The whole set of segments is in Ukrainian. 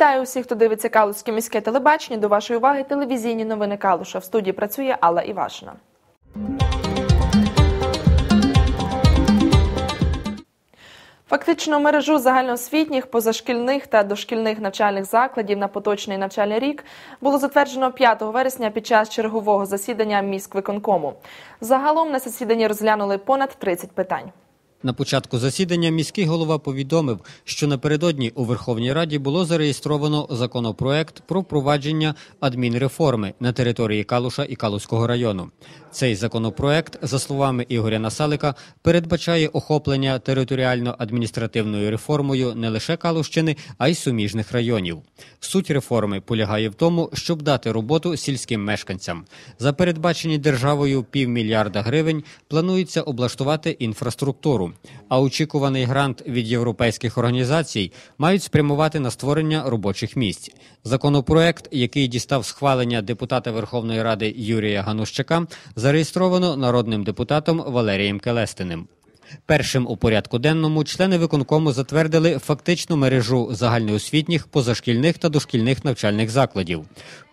Вітаю усіх, хто дивиться Калузьке міське телебачення. До вашої уваги телевізійні новини Калуша. В студії працює Алла Івашина. Фактично мережу загальноосвітніх, позашкільних та дошкільних навчальних закладів на поточний навчальний рік було затверджено 5 вересня під час чергового засідання міськвиконкому. Загалом на засіданні розглянули понад 30 питань. На початку засідання міський голова повідомив, що напередодні у Верховній Раді було зареєстровано законопроект про впровадження адмінреформи на території Калуша і Калуського району. Цей законопроект, за словами Ігоря Насалика, передбачає охоплення територіально-адміністративною реформою не лише Калущини, а й суміжних районів. Суть реформи полягає в тому, щоб дати роботу сільським мешканцям. За передбачені державою півмільярда гривень планується облаштувати інфраструктуру. А очікуваний грант від європейських організацій мають спрямувати на створення робочих місць. Законопроект, який дістав схвалення депутата Верховної Ради Юрія Ганущака, зареєстровано народним депутатом Валерієм Келестиним. Першим у порядку денному члени виконкому затвердили фактичну мережу загальноосвітніх, позашкільних та дошкільних навчальних закладів.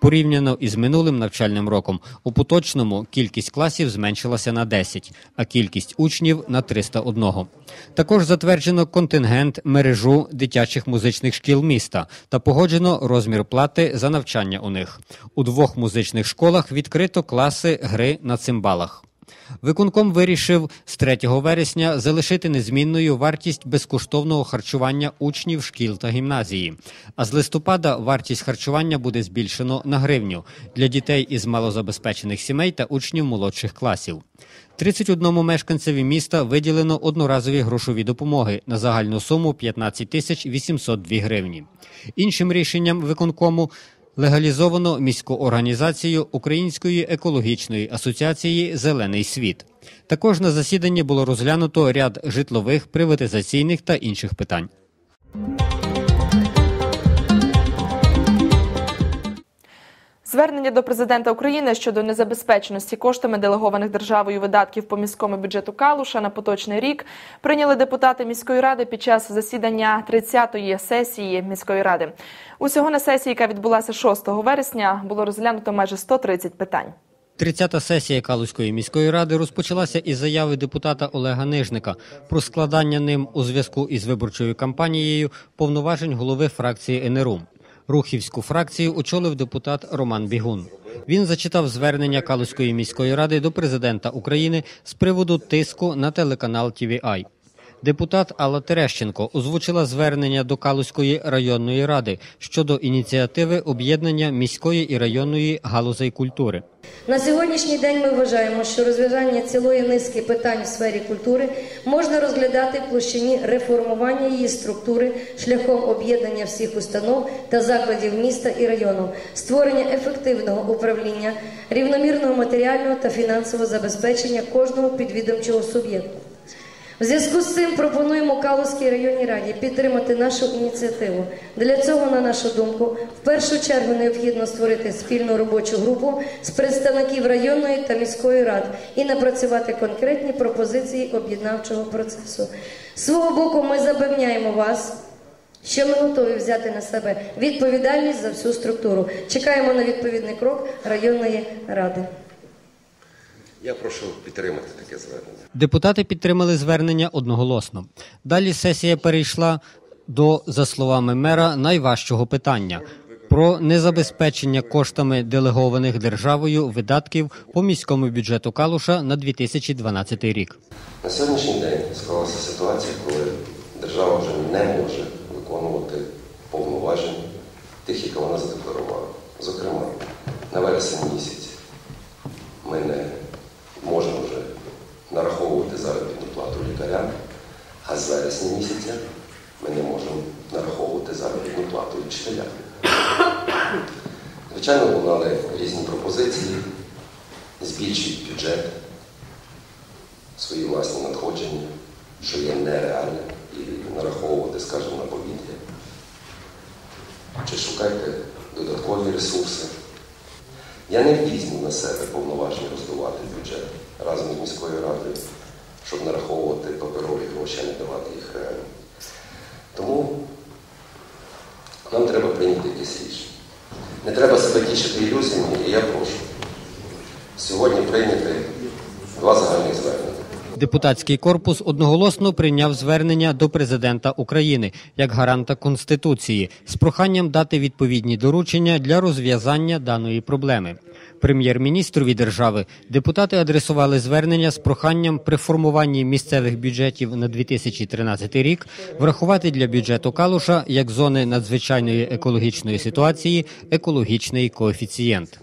Порівняно із минулим навчальним роком у поточному кількість класів зменшилася на 10, а кількість учнів на 301. Також затверджено контингент мережу дитячих музичних шкіл міста та погоджено розмір плати за навчання у них. У двох музичних школах відкрито класи гри на цимбалах. Виконком вирішив з 3 вересня залишити незмінною вартість безкоштовного харчування учнів шкіл та гімназії. А з листопада вартість харчування буде збільшено на гривню для дітей із малозабезпечених сімей та учнів молодших класів. 31 мешканцеві міста виділено одноразові грошові допомоги на загальну суму 15 тисяч 802 гривні. Іншим рішенням виконкому легалізовано міську організацію Української екологічної асоціації Зелений світ. Також на засіданні було розглянуто ряд житлових, приватизаційних та інших питань. Звернення до президента України щодо незабезпеченості коштами делегованих державою видатків по міському бюджету Калуша на поточний рік прийняли депутати міської ради під час засідання 30-ї сесії міської ради. Усього на сесії, яка відбулася 6 вересня, було розглянуто майже 130 питань. 30-та сесія Калузької міської ради розпочалася із заяви депутата Олега Нижника про складання ним у зв'язку із виборчою кампанією повноважень голови фракції НРУ. Рухівську фракцію очолив депутат Роман Бігун. Він зачитав звернення Калузької міської ради до президента України з приводу тиску на телеканал TVI. Депутат Алла Терещенко озвучила звернення до Калузької районної ради щодо ініціативи об'єднання міської і районної галузей культури. На сьогоднішній день ми вважаємо, що розв'язання цілої низки питань в сфері культури можна розглядати в площині реформування її структури шляхом об'єднання всіх установ та закладів міста і району, створення ефективного управління, рівномірного матеріального та фінансового забезпечення кожного підвідомчого суб'єкту. В зв'язку з цим пропонуємо Калузькій районній раді підтримати нашу ініціативу. Для цього, на нашу думку, в першу чергу необхідно створити спільну робочу групу з представників районної та міської рад і напрацювати конкретні пропозиції об'єднавчого процесу. З свого боку, ми запевняємо вас. Що ми готові взяти на себе відповідальність за всю структуру? Чекаємо на відповідний крок районної ради. Я прошу підтримати таке звернення. Депутати підтримали звернення одноголосно. Далі сесія перейшла до, за словами мера, найважчого питання про незабезпечення коштами делегованих державою видатків по міському бюджету Калуша на 2012 рік. На сьогоднішній день склалася ситуація, коли держава вже не може виконувати повноважень тих, які вона задекларувала. Зокрема, на вересень місяць ми не можемо вже нараховувати заробітну плату лікарям, а з вересня місяця ми не можемо нараховувати заробітну плату вчителям. Звичайно, лунали різні пропозиції, збільшують бюджет, свої власні надходження, що є нереальним, і нараховувати, скажімо, на повітря. Чи шукайте додаткові ресурси. Я не візьму на себе повноваження роздувати бюджет разом з міською радою, щоб нараховувати паперові гроші, а не давати їх реально. Тому нам треба прийняти якісь рішення. Не треба себе тішити ілюзіями, і я прошу сьогодні прийняти два загальних звернення. Депутатський корпус одноголосно прийняв звернення до президента України як гаранта Конституції з проханням дати відповідні доручення для розв'язання даної проблеми. Прем'єр-міністрові держави депутати адресували звернення з проханням при формуванні місцевих бюджетів на 2013 рік врахувати для бюджету Калуша як зони надзвичайної екологічної ситуації екологічний коефіцієнт.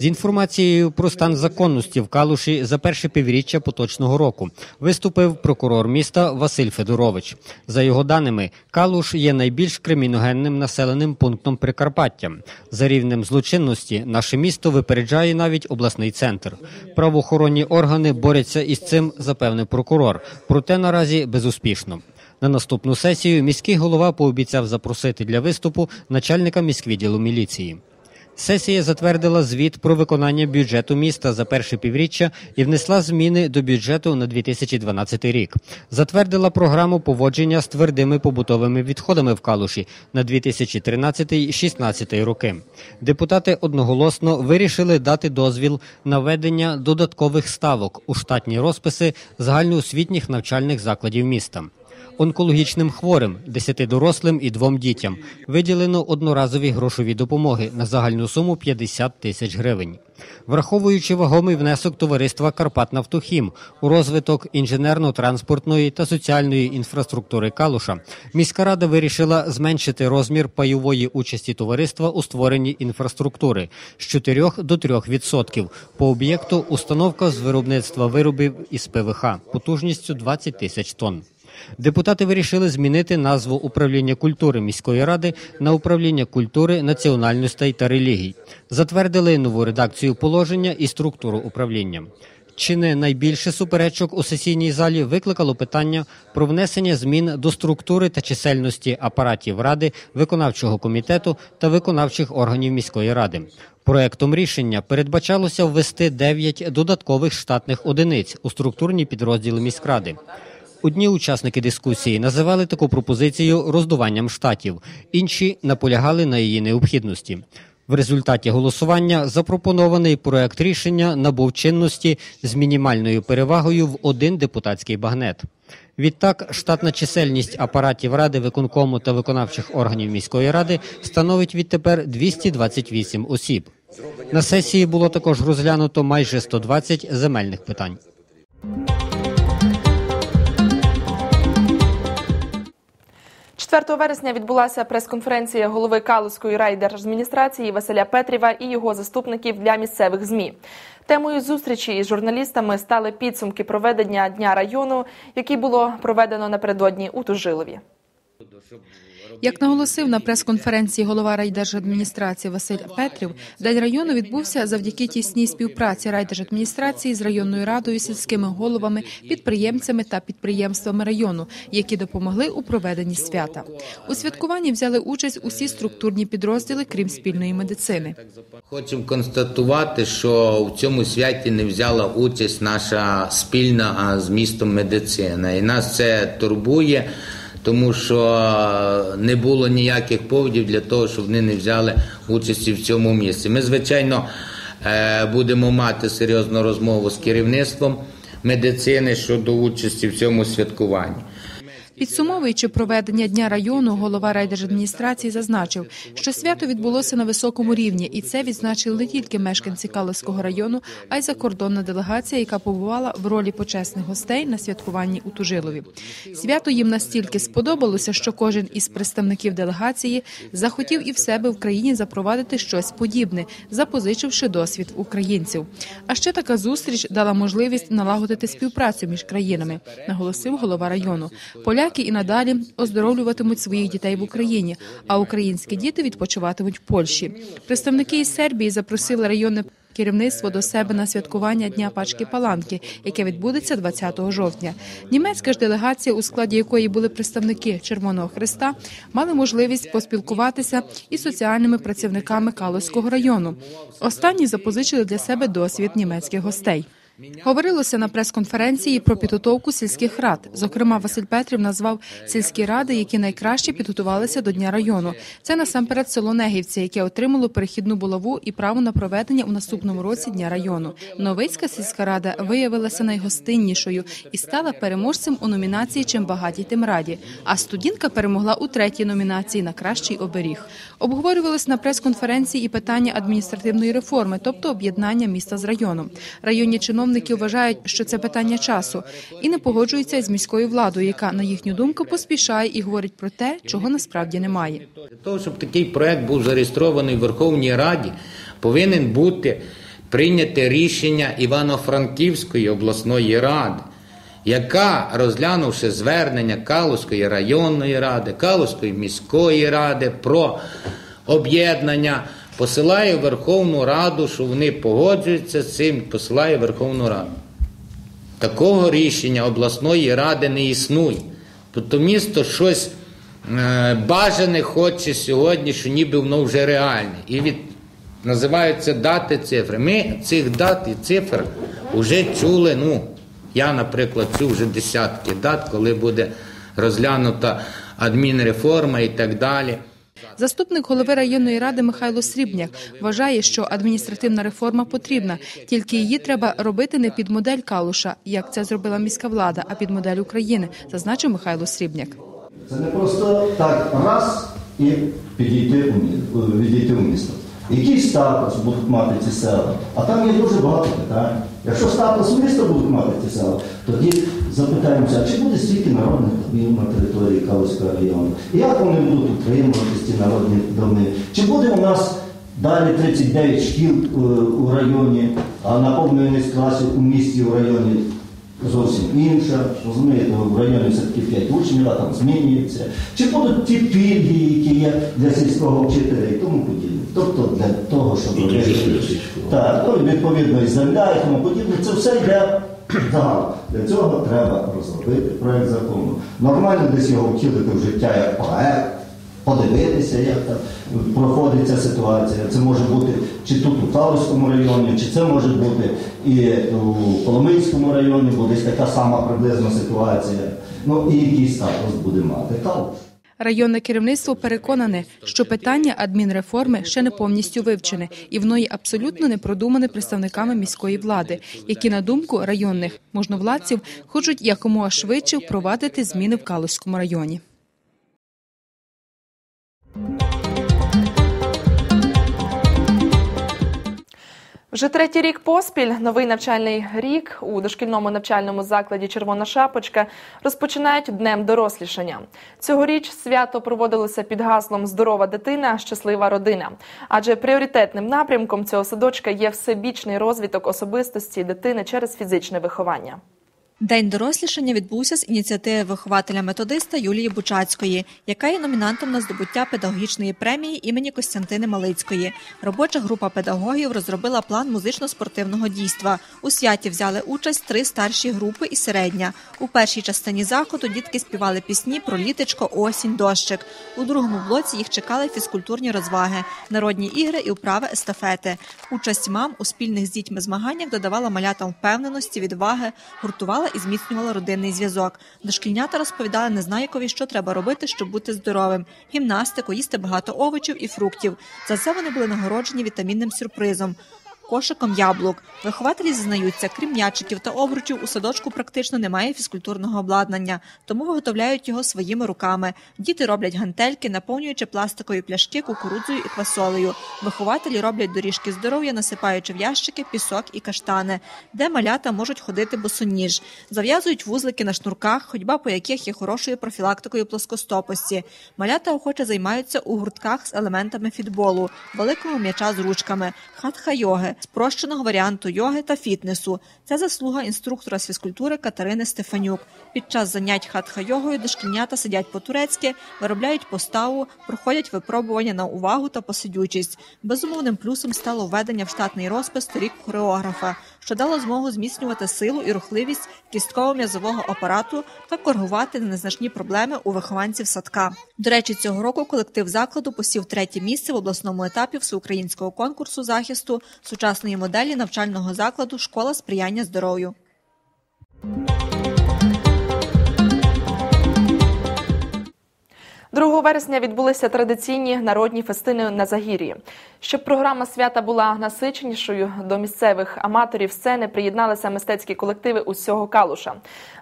З інформацією про стан законності в Калуші за перше півріччя поточного року виступив прокурор міста Василь Федорович. За його даними, Калуш є найбільш криміногенним населеним пунктом Прикарпаття. За рівнем злочинності наше місто випереджає навіть обласний центр. Правоохоронні органи борються із цим, запевнив прокурор. Проте наразі безуспішно. На наступну сесію міський голова пообіцяв запросити для виступу начальника міськвідділу міліції. Сесія затвердила звіт про виконання бюджету міста за перше півріччя і внесла зміни до бюджету на 2012 рік. Затвердила програму поводження з твердими побутовими відходами в Калуші на 2013-2016 роки. Депутати одноголосно вирішили дати дозвіл на введення додаткових ставок у штатні розписи загальноосвітніх навчальних закладів міста. Онкологічним хворим, 10 дорослим і двом дітям виділено одноразові грошові допомоги на загальну суму 50 тисяч гривень. Враховуючи вагомий внесок товариства Карпатнафтохім у розвиток інженерно-транспортної та соціальної інфраструктури Калуша, міська рада вирішила зменшити розмір пайової участі товариства у створенні інфраструктури з 4 до 3 відсотків по об'єкту установка з виробництва виробів із ПВХ потужністю 20 тисяч тонн. Депутати вирішили змінити назву управління культури міської ради на управління культури, національностей та релігій. Затвердили нову редакцію положення і структуру управління. Чи не найбільше суперечок у сесійній залі викликало питання про внесення змін до структури та чисельності апаратів ради, виконавчого комітету та виконавчих органів міської ради. Проектом рішення передбачалося ввести 9 додаткових штатних одиниць у структурні підрозділи міськради. Одні учасники дискусії називали таку пропозицію роздуванням штатів, інші наполягали на її необхідності. В результаті голосування запропонований проект рішення набув чинності з мінімальною перевагою в один депутатський багнет. Відтак, штатна чисельність апаратів ради, виконкому та виконавчих органів міської ради становить відтепер 228 осіб. На сесії було також розглянуто майже 120 земельних питань. 4 вересня відбулася прес-конференція голови Калузької райдержадміністрації Василя Петріва і його заступників для місцевих змі. Темою зустрічі із журналістами стали підсумки проведення дня району, який було проведено напередодні у Тужилові. Як наголосив на прес-конференції голова райдержадміністрації Василь Петрів, день району відбувся завдяки тісній співпраці райдержадміністрації з районною радою, сільськими головами, підприємцями та підприємствами району, які допомогли у проведенні свята. У святкуванні взяли участь усі структурні підрозділи, крім спільної медицини. Хочемо констатувати, що в цьому святі не взяла участь наша спільна з містом медицина, і нас це турбує тому що не було ніяких поводів для того, щоб вони не взяли участі в цьому місці. Ми, звичайно, е, будемо мати серйозну розмову з керівництвом медицини щодо участі в цьому святкуванні. Підсумовуючи проведення дня району, голова райдержадміністрації зазначив, що свято відбулося на високому рівні, і це відзначили не тільки мешканці Каловського району, а й закордонна делегація, яка побувала в ролі почесних гостей на святкуванні у Тужилові. Свято їм настільки сподобалося, що кожен із представників делегації захотів і в себе в країні запровадити щось подібне, запозичивши досвід українців. А ще така зустріч дала можливість налагодити співпрацю між країнами, наголосив голова району. Поля поляки і надалі оздоровлюватимуть своїх дітей в Україні, а українські діти відпочиватимуть в Польщі. Представники із Сербії запросили районне керівництво до себе на святкування дня пачки Паланки, яке відбудеться 20 жовтня. Німецька ж делегація, у складі якої були представники Червоного Христа, мали можливість поспілкуватися із соціальними працівниками Калоського району. Останні запозичили для себе досвід німецьких гостей. Говорилося на прес-конференції про підготовку сільських рад. Зокрема, Василь Петрів назвав сільські ради, які найкраще підготувалися до дня району. Це насамперед село Негівці, яке отримало перехідну булаву і право на проведення у наступному році дня району. Новицька сільська рада виявилася найгостиннішою і стала переможцем у номінації Чим багаті, тим раді. А студінка перемогла у третій номінації на кращий оберіг. Обговорювалось на прес-конференції і питання адміністративної реформи, тобто об'єднання міста з районом. Районні чиновники вважають, що це питання часу, і не погоджуються із міською владою, яка на їхню думку поспішає і говорить про те, чого насправді немає. Для того, щоб такий проект був зареєстрований в Верховній Раді, повинен бути прийняте рішення Івано-Франківської обласної ради, яка, розглянувши звернення Калузької районної ради, Калузької міської ради про об'єднання, посилає Верховну Раду, що вони погоджуються з цим, посилає Верховну Раду. Такого рішення обласної ради не існує. Тобто місто щось е, бажане хоче сьогодні, що ніби воно вже реальне. І від називаються дати цифри. Ми цих дат і цифр вже чули. Ну, я, наприклад, чув вже десятки дат, коли буде розглянута адмінреформа і так далі. Заступник голови районної ради Михайло Срібняк вважає, що адміністративна реформа потрібна, тільки її треба робити не під модель Калуша, як це зробила міська влада, а під модель України, зазначив Михайло Срібняк. Це не просто так раз і підійти у відійти у місто. Який статус будуть мати ці села? А там є дуже багато питань. Якщо статус міста будуть мати ці села, тоді запитаємося, чи буде стільки народних домів на території Калузького району? Як вони будуть утримуватися ці народні доми? Чи буде у нас далі 39 шкіл е, у районі, а наповненість класів у місті у районі зовсім інша. Розумієте, в районі все-таки 5 учнів, а там змінюється. Чи будуть ті пільги, які є для сільського вчителя і тому подібне. Тобто для того, щоб. Так, ну, відповідно і земля і тому подібне, це все йде загалом. Для цього треба розробити проєкт закону. Нормально десь його втілити в життя як проект, подивитися, як там проходить ця ситуація. Це може бути чи тут у Талицькому районі, чи це може бути і у Коломийському районі, бо десь така сама приблизна ситуація. Ну і який статус буде мати Калуш. Районне керівництво переконане, що питання адмінреформи ще не повністю вивчене, і воно є абсолютно не продумане представниками міської влади, які, на думку районних можновладців, хочуть якомога швидше впровадити зміни в Калузькому районі. Вже третій рік поспіль новий навчальний рік у дошкільному навчальному закладі Червона шапочка розпочинають днем дорослішання. Цьогоріч свято проводилося під гаслом Здорова дитина, щаслива родина. Адже пріоритетним напрямком цього садочка є всебічний розвиток особистості дитини через фізичне виховання. День дорослішання відбувся з ініціативи вихователя-методиста Юлії Бучацької, яка є номінантом на здобуття педагогічної премії імені Костянтини Малицької. Робоча група педагогів розробила план музично-спортивного дійства. У святі взяли участь три старші групи і середня. У першій частині заходу дітки співали пісні про літечко, осінь, дощик. У другому блоці їх чекали фізкультурні розваги, народні ігри і вправи естафети. Участь мам у спільних з дітьми змаганнях додавала малятам впевненості, відваги, гуртувала і зміцнювала родинний зв'язок. Дошкільнята розповідали незнайкові, що треба робити, щоб бути здоровим: гімнастику, їсти багато овочів і фруктів. За це вони були нагороджені вітамінним сюрпризом. Кошиком яблук. Вихователі зізнаються, крім м'ячиків та обручів, у садочку практично немає фізкультурного обладнання, тому виготовляють його своїми руками. Діти роблять гантельки, наповнюючи пластикові пляшки кукурудзою і квасолею. Вихователі роблять доріжки здоров'я, насипаючи в ящики пісок і каштани, де малята можуть ходити босоніж. Зав'язують вузлики на шнурках, ходьба по яких є хорошою профілактикою плоскостопості. Малята охоче займаються у гуртках з елементами фітболу, великого м'яча з ручками, хатха-йоги, спрощеного варіанту йоги та фітнесу. Це заслуга інструктора з фізкультури Катерини Стефанюк. Під час занять хатха-йогою дошкільнята сидять по-турецьки, виробляють поставу, проходять випробування на увагу та посидючість. Безумовним плюсом стало введення в штатний розпис торік хореографа. Що дало змогу зміцнювати силу і рухливість кістково-м'язового апарату та коригувати незначні проблеми у вихованців садка. До речі, цього року колектив закладу посів третє місце в обласному етапі всеукраїнського конкурсу захисту сучасної моделі навчального закладу Школа сприяння здоров'ю. 2 вересня відбулися традиційні народні фестини на Загір'ї. Щоб програма свята була насиченішою, до місцевих аматорів сцени приєдналися мистецькі колективи усього Калуша.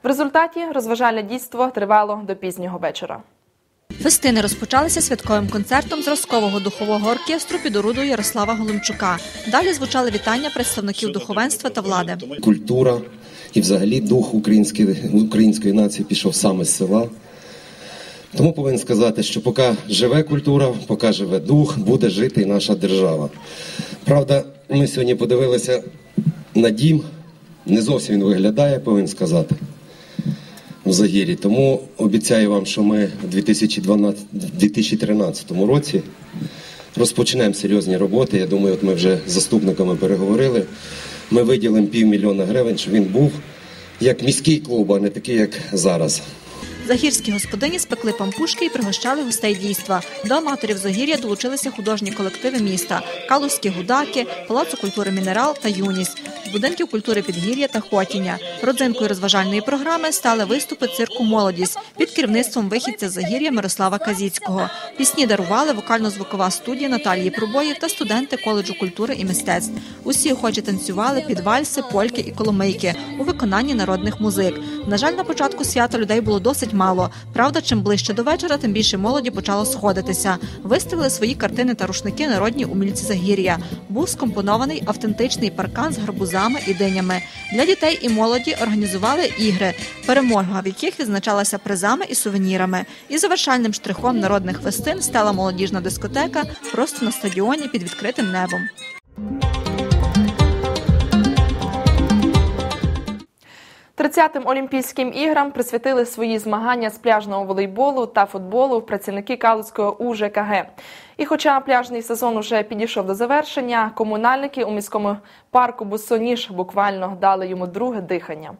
В результаті розважальне дійство тривало до пізнього вечора. Фестини розпочалися святковим концертом зразкового духового оркестру під орудою Ярослава Голомчука. Далі звучали вітання представників духовенства та влади. Культура і взагалі дух української, української нації пішов саме з села. Тому повинен сказати, що поки живе культура, поки живе дух, буде жити і наша держава. Правда, ми сьогодні подивилися на дім, не зовсім він виглядає, повинен сказати, в Загірі. Тому обіцяю вам, що ми в 2012, 2013 році розпочнемо серйозні роботи. Я думаю, от ми вже з заступниками переговорили. Ми виділимо півмільйона гривень, щоб він був як міський клуб, а не такий, як зараз. Загірські господині спекли пампушки і пригощали гостей дійства. До аматорів Загір'я долучилися художні колективи міста: Калузькі гудаки, Палацу культури Мінерал та Юність, будинків культури Підгір'я та Хотіння. Родзинкою розважальної програми стали виступи цирку Молодість під керівництвом вихідця Загір'я Мирослава Казіцького. Пісні дарували вокально-звукова студія Наталії Пробої та студенти коледжу культури і мистецтв. Усі охочі танцювали під вальси, польки і коломийки у виконанні народних музик. На жаль, на початку свята людей було досить мало. Правда, чим ближче до вечора, тим більше молоді почало сходитися. Виставили свої картини та рушники народні умільці Загір'я. Був скомпонований автентичний паркан з гарбузами і динями. Для дітей і молоді організували ігри, перемога в яких відзначалася призами і сувенірами. І завершальним штрихом народних фестин стала молодіжна дискотека просто на стадіоні під відкритим небом. 30-тим Олімпійським іграм присвятили свої змагання з пляжного волейболу та футболу працівники Калуцького УЖКГ. І хоча пляжний сезон уже підійшов до завершення, комунальники у міському парку Бусоніж буквально дали йому друге дихання.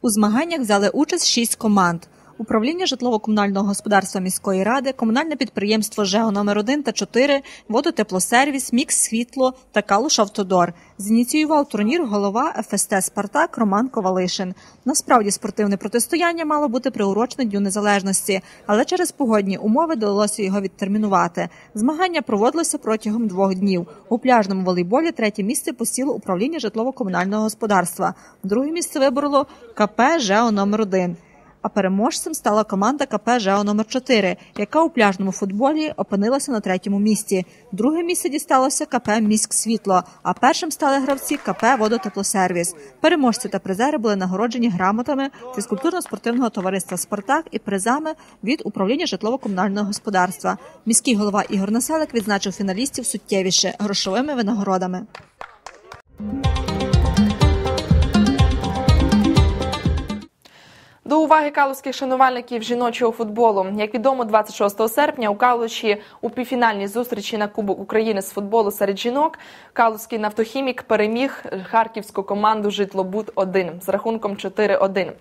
У змаганнях взяли участь шість команд. Управління житлово-комунального господарства міської ради, комунальне підприємство ЖЕО номер 1 та 4, водотеплосервіс, Мікс Світло та Калуш Автодор. Зініціював турнір голова ФСТ Спартак Роман Ковалишин. Насправді спортивне протистояння мало бути приурочене Дню Незалежності, але через погодні умови довелося його відтермінувати. Змагання проводилося протягом двох днів. У пляжному волейболі третє місце посіло управління житлово-комунального господарства. Друге місце вибороло КП ЖЕО номер 1 а переможцем стала команда КП ЖЕО номер 4 яка у пляжному футболі опинилася на третьому місці. Друге місце дісталося КП Міськ Світло, а першим стали гравці КП Водотеплосервіс. Переможці та призери були нагороджені грамотами фізкультурно-спортивного товариства Спартак і призами від управління житлово-комунального господарства. Міський голова Ігор Населик відзначив фіналістів суттєвіше грошовими винагородами. До уваги каловських шанувальників жіночого футболу. Як відомо, 26 серпня у Калуші у півфінальній зустрічі на Кубок України з футболу серед жінок каловський нафтохімік переміг харківську команду Житлобуд 1 з рахунком 4-1.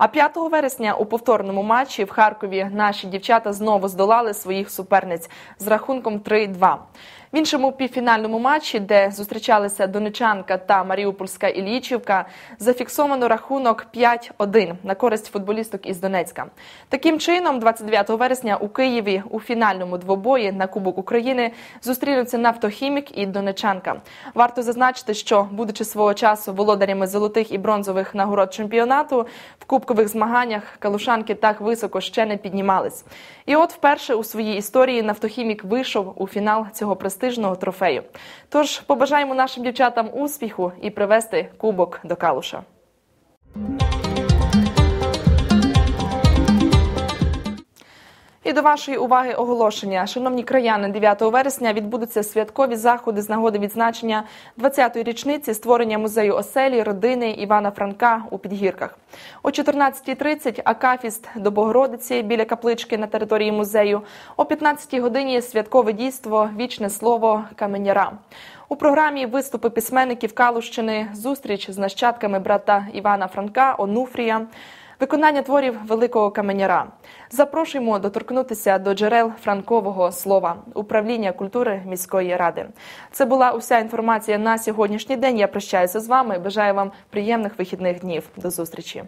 А 5 вересня у повторному матчі в Харкові наші дівчата знову здолали своїх суперниць з рахунком 3-2. В іншому півфінальному матчі, де зустрічалися Донечанка та Маріупольська Іллічівка, зафіксовано рахунок 5-1 на користь футболісток із Донецька. Таким чином, 29 вересня у Києві у фінальному двобої на Кубок України зустрінуться нафтохімік і Донечанка. Варто зазначити, що, будучи свого часу володарями золотих і бронзових нагород чемпіонату, в кубкових змаганнях калушанки так високо ще не піднімались. І от вперше у своїй історії нафтохімік вийшов у фінал цього престижного трофею. Тож побажаємо нашим дівчатам успіху і привести кубок до Калуша. І до вашої уваги оголошення, шановні краяни, 9 вересня відбудуться святкові заходи з нагоди відзначення 20-ї річниці створення музею оселі родини Івана Франка у Підгірках. О 14.30 акафіст до Богородиці біля каплички на території музею. О 15-й годині святкове дійство Вічне слово Каменяра. У програмі виступи письменників Калущини, зустріч з нащадками брата Івана Франка, Онуфрія. Виконання творів великого каменяра запрошуємо доторкнутися до джерел франкового слова управління культури міської ради. Це була уся інформація на сьогоднішній день. Я прощаюся з вами. Бажаю вам приємних вихідних днів. До зустрічі.